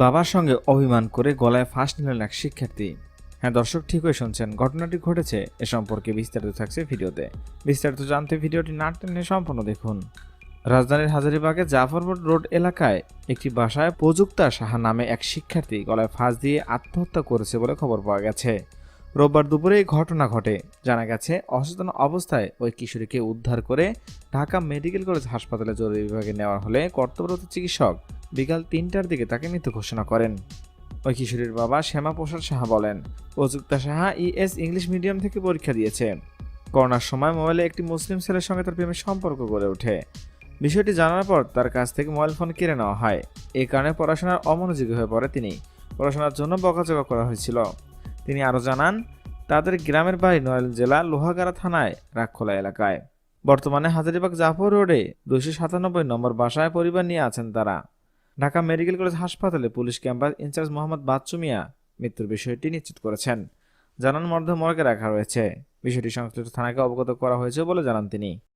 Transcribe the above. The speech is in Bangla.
বাবার সঙ্গে অভিমান করে গলায় ফাঁস নিলেন এক শিক্ষার্থী। হ্যাঁ দর্শক, ঠিকই শুনছেন। ঘটনাটি ঘটেছে এ সম্পর্কে বিস্তারিত থাকছে ভিডিওতে। বিস্তারিত জানতে ভিডিওটি না টেনে সম্পূর্ণ দেখুন। রাজধানীর হাজারীবাগে জাফরপুর রোড এলাকায় একটি বাসায় প্রযুক্তা সাহা নামে এক শিক্ষার্থী গলায় ফাঁস দিয়ে আত্মহত্যা করেছে বলে খবর পাওয়া গেছে। রোববার দুপুরে এই ঘটনা ঘটে। জানা গেছে, অসচেতন অবস্থায় ওই কিশোরীকে উদ্ধার করে ঢাকা মেডিকেল কলেজ হাসপাতালে জরুরি বিভাগে নেওয়া হলে কর্তব্যরত চিকিৎসক বিকাল তিনটার দিকে তাকে মৃত ঘোষণা করেন। ওই কিশোরীর বাবা শ্যামা প্রসাদ সাহা বলেন, Ayukta Saha ES English medium থেকে পরীক্ষা দিয়েছে। করোনার সময় মোবাইলে একটি মুসলিম ছেলের সঙ্গে তার প্রেমের সম্পর্ক গড়ে ওঠে। বিষয়টি জানার পর তার কাছ থেকে মোবাইল ফোন কেড়ে নেওয়া হয়। এই কারণে পড়াশোনার অমনোযোগী হয়ে পড়ে তিনি। পড়াশোনার জন্য বকাচকা করা হয়েছিল। তিনি আরও জানান, তাদের গ্রামের বাড়ি নয়াল জেলা লোহাগাড়া থানায়, রাখখোলা এলাকায়। বর্তমানে হাজারিবাগ জাফর রোডে দুশো সাতানব্বই নম্বর বাসায় পরিবার নিয়ে আছেন তারা। ঢাকা মেডিকেল কলেজ হাসপাতালে police campus in charge Mohammad Bachchu Mia মৃত্যুর বিষয়টি নিশ্চিত করেছেন। জানান মর্ধ মর্গে রাখা রয়েছে। বিষয়টি সংশ্লিষ্ট থানাকে অবগত করা হয়েছে বলে জানান তিনি।